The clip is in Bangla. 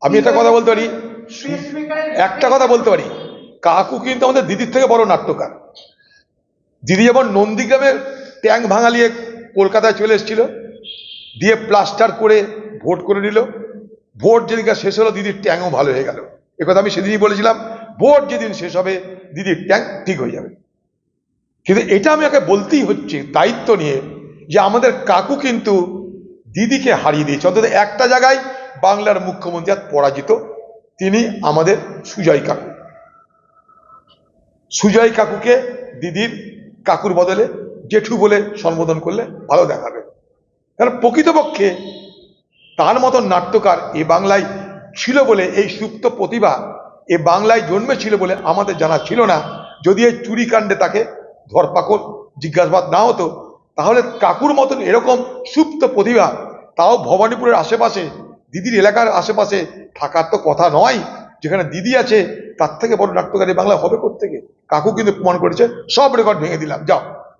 আমি একটা কথা বলতে পারি? একটা কথা বলতে পারি? কাকু কিন্তু আমাদের দিদির থেকে বড় নাট্যকার। দিদি যেমন নন্দীগ্রামের ট্যাঙ্ক ভাঙালিয়ে কলকাতায় চলে এসেছিল, দিয়ে প্লাস্টার করে ভোট করে নিল। ভোট যেদিনকার শেষ হলো, দিদির ট্যাঙ্কও ভালো হয়ে গেল। কথা আমি সেদিনই বলেছিলাম, ভোট যেদিন শেষ হবে, দিদির ট্যাঙ্ক ঠিক হয়ে যাবে। কিন্তু এটা আমি ওকে বলতেই হচ্ছে, দায়িত্ব নিয়ে, যে আমাদের কাকু কিন্তু দিদিকে হারিয়ে দিয়েছে। অন্তত একটা জায়গায় বাংলার মুখ্যমন্ত্রী আজ পরাজিত তিনি আমাদের সুজয় কাকু। সুজয় কাকুকে দিদির কাকুর বদলে জেঠু বলে সম্বোধন করলে ভালো দেখাবে। কারণ প্রকৃতপক্ষে তার মতন নাট্যকার এ বাংলায় ছিল বলে, এই সুপ্ত প্রতিভা এ বাংলায় জন্মেছিল বলে আমাদের জানা ছিল না। যদি এই চুরিকাণ্ডে তাকে ধরপাকড় জিজ্ঞাসাবাদ না হতো, তাহলে কাকুর মতন এরকম সুপ্ত প্রতিভা তাও ভবানীপুরের আশেপাশে দিদির এলাকার আশেপাশে থাকার তো কথা নয়। যেখানে দিদি আছে, তার থেকে বড় নাট্যকারী বাংলা হবে কোথেকে কাকু কিন্তু প্রমাণ করেছে, সব রেকর্ড ভেঙে দিলাম, যাও।